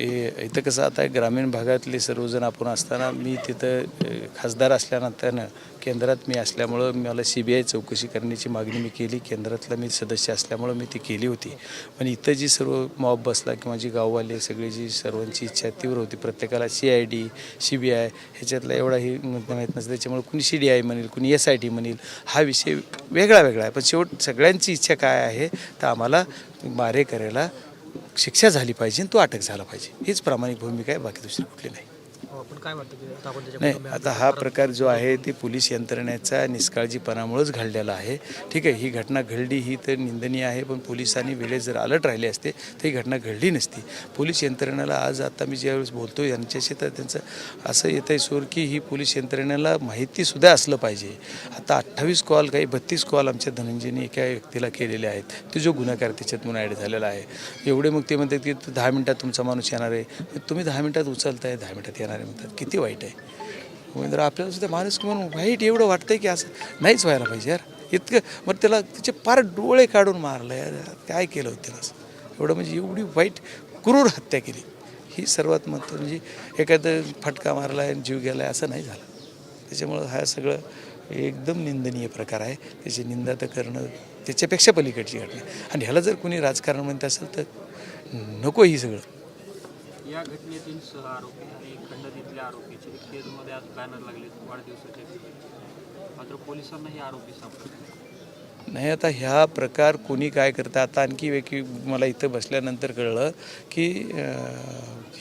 हे इथं कसं आता ग्रामीण भागातले सर्वजण आपण असताना मी तिथं खासदार असल्यानंतर केंद्रात मी असल्यामुळं मला सी बी आय चौकशी करण्याची मागणी मी केली. केंद्रातला मी सदस्य असल्यामुळं मी ती केली होती. पण इथं जी सर्व मॉब बसला किंवा जी गाववाले सगळी जी सर्वांची इच्छा तीव्र होती. प्रत्येकाला C I D C B I ह्याच्यातला एवढाही माहीत नसतं. त्याच्यामुळे कुणी सी डी आय म्हणेल कुणी एस आय टी म्हणेल हा विषय वेगळा वेगळा आहे. पण शेवट सगळ्यांची इच्छा काय आहे? तर आम्हाला मारे करायला शिक्षा झाली पाहिजे आणि तो अटक झाला पाहिजे. हीच प्रामाणिक भूमिका आहे बाकी दुसरी कुठली नाही. काय नाही आता हा प्रकार जो आहे ते पोलीस यंत्रणेचा निष्काळजीपणामुळेच घडलेला आहे. ठीक आहे ही घटना घडली ही तर निंदनीय आहे पण पोलिसांनी वेळेत जर अलर्ट राहिले असते तर ही घटना घडली नसती. पोलीस यंत्रणेला आज आता मी ज्यावेळेस बोलतो यांच्याशी तर त्यांचं असं येतं आहे सूर की ही पोलीस यंत्रणेला माहितीसुद्धा असलं पाहिजे. आता अठ्ठावीस कॉल काही बत्तीस कॉल आमच्या धनंजयने एका व्यक्तीला केलेले आहेत. ते जो गुन्हेगार त्याच्यातून ॲड झालेला आहे. एवढे मग ते म्हणतात की दहा मिनटात तुमचा माणूस येणार आहे. तुम्ही दहा मिनटात उचलताय दहा मिनटात येणार आहे. म्हणतात. किती वाईट आहे. म्हणजे आपल्याला सुद्धा माणूस म्हणून वाईट एवढं वाटतंय की असं नाहीच व्हायला पाहिजे यार. इतकं मग त्याला त्याचे फार डोळे काढून मारलं यार. काय केलं होतं त्याला असं? एवढं म्हणजे एवढी वाईट क्रूर हत्या केली. ही सर्वात महत्त्व म्हणजे एखादं फटका मारला आहे जीव गेला आहे असं नाही झालं. त्याच्यामुळं हा सगळं एकदम निंदनीय प्रकार आहे. त्याची निंदा तर करणं त्याच्यापेक्षा पलीकडची घटना. आणि ह्याला जर कोणी राजकारण म्हणत असेल तर नको ही सगळं. या घटनेतील सह आरोपी आणि खंडणीतल्या आरोपीचे केजमध्ये आज बॅनर लागले वाढदिवसाचे. मात्र पोलिसांना हे आरोपी सापडले नाही आता ह्या प्रकार कोणी काय करतं? आता आणखी वेगळी मला इथं बसल्यानंतर कळलं की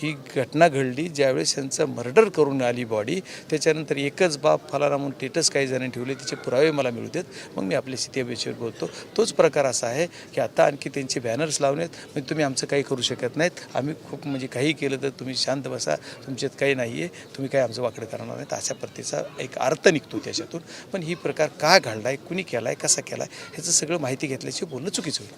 ही घटना घडली ज्यावेळेस त्यांचं मर्डर करून आली बॉडी. त्याच्यानंतर एकच बाप फलाना म्हणून टेटस काही जणांनी ठेवले त्याचे पुरावे मला मिळू देत. मग मी आपल्या स्थितीविषयी बोलतो. तोच प्रकार असा आहे की आता आणखी त्यांचे बॅनर्स लावण्यात म्हणजे तुम्ही आमचं काही करू शकत नाहीत. आम्ही खूप म्हणजे काही केलं तर तुम्ही शांत बसा. तुमच्यात काही नाही आहे तुम्ही काही आमचं वाकडं करणार नाहीत. अशा प्रतीचा एक अर्थ निघतो त्याच्यातून. पण ही प्रकार का घडला आहे कुणी केला आहे कसा केला आहे ह्याचं सगळं माहिती घेतल्याची बोलणं चुकीचं होईल.